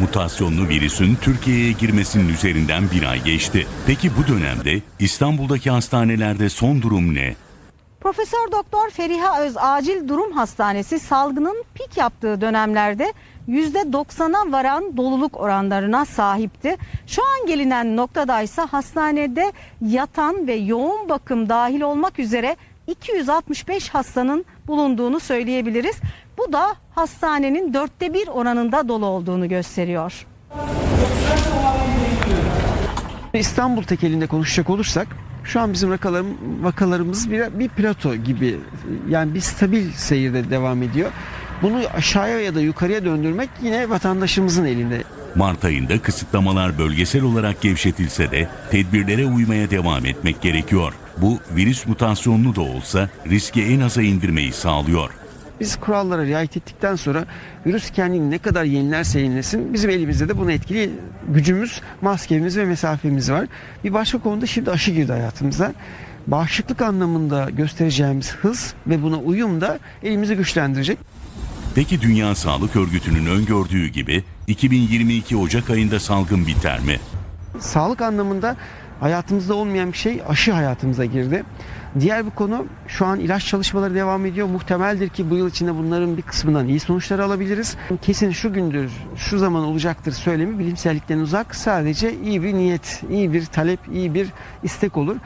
Mutasyonlu virüsün Türkiye'ye girmesinin üzerinden bir ay geçti. Peki bu dönemde İstanbul'daki hastanelerde son durum ne? Profesör Doktor Feriha Öz Acil Durum Hastanesi salgının pik yaptığı dönemlerde %90'a varan doluluk oranlarına sahipti. Şu an gelinen noktadaysa hastanede yatan ve yoğun bakım dahil olmak üzere 265 hastanın bulunduğunu söyleyebiliriz. Bu da hastanenin dörtte bir oranında dolu olduğunu gösteriyor. İstanbul tekelinde konuşacak olursak şu an bizim vakalarım, vakalarımız bir, bir plato gibi yani bir stabil seyirde devam ediyor. Bunu aşağıya ya da yukarıya döndürmek yine vatandaşımızın elinde. Mart ayında kısıtlamalar bölgesel olarak gevşetilse de tedbirlere uymaya devam etmek gerekiyor. Bu virüs mutasyonlu da olsa riski en aza indirmeyi sağlıyor. Biz kurallara riayet ettikten sonra virüs kendini ne kadar yenilerse yenilesin bizim elimizde de buna etkili gücümüz, maskemiz ve mesafemiz var. Bir başka konuda şimdi aşı girdi hayatımıza. Bağışıklık anlamında göstereceğimiz hız ve buna uyum da elimizi güçlendirecek. Peki Dünya Sağlık Örgütü'nün öngördüğü gibi 2022 Ocak ayında salgın biter mi? Sağlık anlamında hayatımızda olmayan bir şey aşı hayatımıza girdi. Diğer bir konu şu an ilaç çalışmaları devam ediyor. Muhtemeldir ki bu yıl içinde bunların bir kısmından iyi sonuçlar alabiliriz. Kesin şu gündür, şu zaman olacaktır söylemi bilimsellikten uzak. Sadece iyi bir niyet, iyi bir talep, iyi bir istek olur.